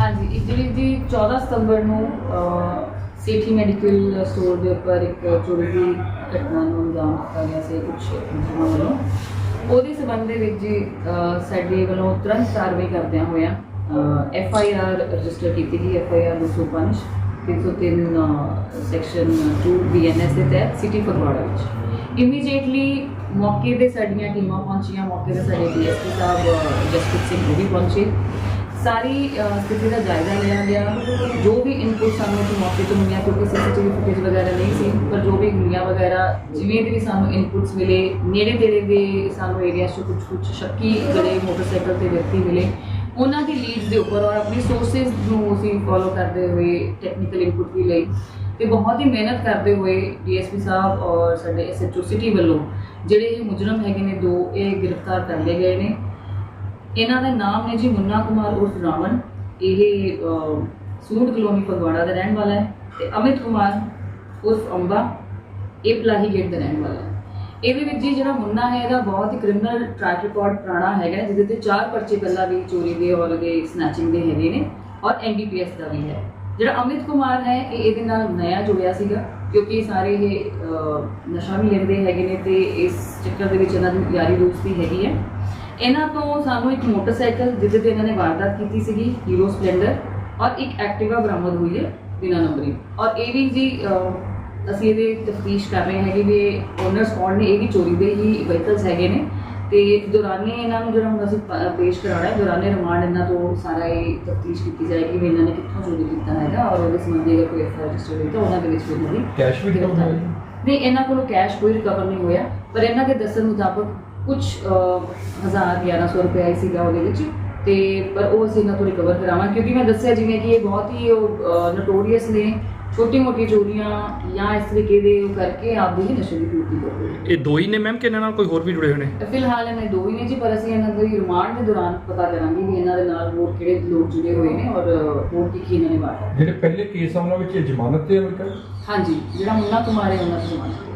ਹਾਂਜੀ ਇਹ ਜਿਹੜੀ ਜੀ 14 ਸਤੰਬਰ ਨੂੰ ਸਿਟੀ ਮੈਡੀਕਲ ਸਟੋਰ ਦੇ ਉੱਪਰ ਇੱਕ ਚੋਰੀ ਦੀ ਘਟਨਾ ਨੂੰ ਅੰਜਾਮ ਦਿੱਤਾ ਗਿਆ ਸੀ ਕੁਝ ਮੁਲਜ਼ਮਾਂ ਵੱਲੋਂ। ਉਹਦੇ ਸਬੰਧ ਦੇ ਵਿੱਚ ਜੀ ਸਾਡੇ ਵੱਲੋਂ ਤੁਰੰਤ ਕਾਰਵਾਈ ਕਰਦਿਆਂ ਹੋਇਆਂ ਐਫ ਆਈ ਆਰ ਰਜਿਸਟਰ ਕੀਤੀ ਗਈ F I R 205 303 section 2 BNS ਦੇ ਤਹਿਤ ਸਿਟੀ ਫਗਵਾੜਾ ਵਿੱਚ। ਇਮੀਡੀਏਟਲੀ ਮੌਕੇ ਤੇ ਸਾਡੀਆਂ ਟੀਮਾਂ ਪਹੁੰਚੀਆਂ, ਮੌਕੇ ਤੇ ਸਾਡੇ ਡੀਐਸਪੀ ਸਾਹਿਬ ਜਸਪ੍ਰੀਤ ਸਿੰਘ ਉਹ ਵੀ ਪਹੁੰਚੇ। ਸਾਰੀ ਸਥਿਤੀ ਦਾ ਜਾਇਜ਼ਾ ਲਿਆ ਗਿਆ ਜੋ ਵੀ ਇਨਪੁਟ ਸਾਨੂੰ ਇਸ ਮੌਕੇ ਤੋਂ ਮਿਲਿਆ, ਕਿਉਂਕਿ ਸੀਸੀਟੀਵੀ ਫੁਟੇਜ ਵਗੈਰਾ ਨਹੀਂ ਸੀ, ਪਰ ਜੋ ਵੀ ਗੁਲੀਆਂ ਵਗੈਰਾ, ਜਿਵੇਂ ਦੇ ਵੀ ਸਾਨੂੰ ਇਨਪੁਟਸ ਮਿਲੇ, ਨੇੜੇ ਤੇੜੇ ਦੇ ਸਾਨੂੰ ਏਰੀਆ 'ਚ ਕੁਝ ਕੁਝ ਸ਼ੱਕੀ ਜਿਹੜੇ ਮੋਟਰਸਾਈਕਲ ਤੇ ਵਿਅਕਤੀ ਮਿਲੇ, ਉਹਨਾਂ ਦੀ ਲੀਡਸ ਦੇ ਉੱਪਰ ਔਰ ਆਪਣੀ ਸੋਰਸਸ ਨੂੰ ਅਸੀਂ ਫੋਲੋ ਕਰਦੇ ਹੋਏ ਟੈਕਨੀਕਲ ਇਨਪੁਟ ਵੀ ਲਈ ਤੇ ਬਹੁਤ ਹੀ ਮਿਹਨਤ ਕਰਦੇ ਹੋਏ ਡੀਐਸਪੀ ਸਾਹਿਬ ਔਰ ਸਾਡੇ ਐਸਐਚਓ ਸਿਟੀ ਵੱਲੋਂ ਜਿਹੜੇ ਇਹ ਮੁਜਰਮ ਹੈਗੇ ਨੇ, ਦੋ ਇਹ ਗ੍ਰਿਫਤਾਰ ਕਰ ਲਏ ਗਏ ਨੇ। ਇਹਨਾਂ ਦਾ ਨਾਮ ਹੈ ਜੀ ਮੁੰਨਾ ਕੁਮਾਰ ਉਰਫ ਰਾਵਣ। ਇਹ ਅਹ, ਸੂਟ ਕਲੋਨੀ ਫਗਵਾੜਾ ਦਾ ਰਹਿਣ ਵਾਲਾ ਹੈ ਤੇ ਅਮਿਤ ਕੁਮਾਰ ਉਰਫ ਅੰਬਾ ਇਹ ਪਲਾਹੀ ਗੇਟ ਦਾ ਰਹਿਣ ਵਾਲਾ ਹੈ। ਇਹਦੇ ਵਿੱਚ ਜੀ ਜਿਹੜਾ ਮੁੰਨਾ ਹੈ ਇਹਦਾ ਬਹੁਤ ਹੀ ਕ੍ਰਿਮੀਨਲ ਟਰੈਕ ਰਿਕਾਰਡ ਪੁਰਾਣਾ ਹੈਗਾ ਜਿਹਦੇ ਤੇ ਚਾਰ ਪਰਚੇ ਪਹਿਲਾਂ ਵੀ ਚੋਰੀ ਦੇ ਔਰ ਉਹਦੇ ਸਨੈਚਿੰਗ ਦੇ ਹੈਗੇ ਨੇ ਔਰ ਐਨਡੀਪੀਐਸ ਦਾ ਵੀ ਹੈ। ਜਿਹੜਾ ਅਮਿਤ ਕੁਮਾਰ ਹੈ ਇਹ ਇਹਦੇ ਨਾਲ ਨਇਆ ਜੁੜਿਆ ਸੀਗਾ ਕਿਉਂਕਿ ਸਾਰੇ ਇਹ ਨਸ਼ਾ ਵੀ ਲੈਂਦੇ ਹੈਗੇ ਨੇ ਤੇ ਇਸ ਚੱਕਰ ਦੇ ਵਿੱਚ ਇਹਨਾਂ ਦੀ ਯਾਰੀ ਦੋਸਤੀ ਹੈਗੀ ਹੈ। ਇਹਨਾਂ ਤੋਂ ਸਾਨੂੰ ਇੱਕ ਮੋਟਰਸਾਈਕਲ ਜਿਹਦੇ ਤੇ ਇਹਨਾਂ ਨੇ ਵਾਰਦਾਤ ਕੀਤੀ ਸੀਗੀ ਹੀਰੋ ਸਪਲੈਂਡਰ ਔਰ ਇੱਕ ਐਕਟਿਵਾ ਬਰਾਮਦ ਹੋਈ ਹੈ ਬਿਨਾਂ ਨੰਬਰੀ। ਔਰ ਇਹ ਵੀ ਜੀ ਅਸੀਂ ਇਹਦੇ ਤਫਤੀਸ਼ ਕਰ ਰਹੇ ਹੈਗੇ ਵੀ ਓਨਰ ਸਪੌਟ ਨੇ ਇਹ ਵੀ ਚੋਰੀ ਦੇ ਹੀ ਵਹੀਕਲਸ ਹੈਗੇ ਨੇ। ਤੇ ਦੌਰਾਨੇ ਇਹਨਾਂ ਨੂੰ ਜਿਹੜਾ ਹੁਣ ਅਸੀਂ ਪੇਸ਼ ਕਰਾਉਣਾ ਹੈ ਦੌਰਾਨੇ ਰਿਮਾਂਡ ਇਹਨਾਂ ਤੋਂ ਸਾਰਾ ਇਹ ਤਫਤੀਸ਼ ਕੀਤੀ ਜਾਏਗੀ ਵੀ ਇਹਨਾਂ ਨੇ ਕਿੱਥੋਂ ਚੋਰੀ ਕੀਤਾ ਹੈਗਾ ਔਰ ਉਹਦੇ ਸੰਬੰਧੀ ਅਗਰ ਕੋਈ ਐਫਆਈਆਰ ਰਜਿਸਟਰ ਹੋਈ ਤਾਂ ਉਹਨਾਂ ਦੇ ਵਿੱਚ ਵੀ ਦੀ ਕੈਸ਼ ਵੀ? ਨਹੀਂ ਇਹਨਾਂ ਕੋਲੋਂ ਕੈਸ਼ ਕੋਈ ਰਿਕਵਰ ਨਹੀਂ ਹੋਇਆ ਪਰ ਇਹਨਾਂ ਦੇ ਦੱਸਣ ਮੁਤਾਬਕ ਕੁਝ ਹਜ਼ਾਰ 1100 ਰੁਪਏ ਹੀ ਸੀਗਾ ਉਹਦੇ ਵਿੱਚ। ਤੇ ਪਰ ਉਹ ਅਸੀਂ ਇਹਨਾਂ ਤੋਂ ਰਿਕਵਰ ਕਰਾਵਾਂਗੇ। ਕਿਉਂਕਿ ਮੈਂ ਦੱਸਿਆ ਜਿਵੇਂ ਕਿ ਇਹ ਬਹੁਤ ਹੀ ਉਹ ਨੋਟੋਰੀਅਸ ਨੇ। ਛੋਟੀ ਮੋਟੀ ਚੋਰੀਆਂ ਜਾਂ ਇਸ ਤਰੀਕੇ ਦੇ ਉਹ ਕਰਕੇ ਆਪਦੀ ਹੀ ਨਸ਼ੇ ਦੀ ਪੂਰਤੀ ਕਰਦੇ ਇਹ ਦੋ ਹੀ ਨੇ ਮੈਮ ਕਿ ਇਹਨਾਂ ਨਾਲ ਕੋਈ ਹੋਰ ਵੀ ਜੁੜੇ ਹੋਏ ਨੇ? ਫਿਲਹਾਲ ਇਹਨਾਂ ਦੋ ਹੀ ਨੇ ਜੀ ਪਰ ਅਸੀਂ ਇਹਨਾਂ ਦੇ ਰਿਮਾਂਡ ਦੇ ਦੌਰਾਨ ਪਤਾ ਕਰਾਂਗੇ ਕਿ ਇਹਨਾਂ ਦੇ ਨਾਲ ਹੋਰ ਕਿਹੜੇ ਲੋਕ ਜੁੜੇ ਹੋਏ ਨੇ ਔਰ ਹੋਰ ਕੀ ਕੀ ਇਹਨਾਂ ਨੇ ਵਾਰਤਾ ਜਿਹੜੇ ਪਹਿਲੇ ਕੇਸ ਆ ਉਹਨਾਂ ਵਿੱਚ ਜ਼ਮਾਨਤ ਤੇ ਹੈ ਹਾਂਜੀ ਜਿਹੜਾ ਮੁੰਨਾ ਕੁਮਾਰ ਹੈ ਉਹਨਾਂ ਦੀ ਜ਼ਮਾਨਤ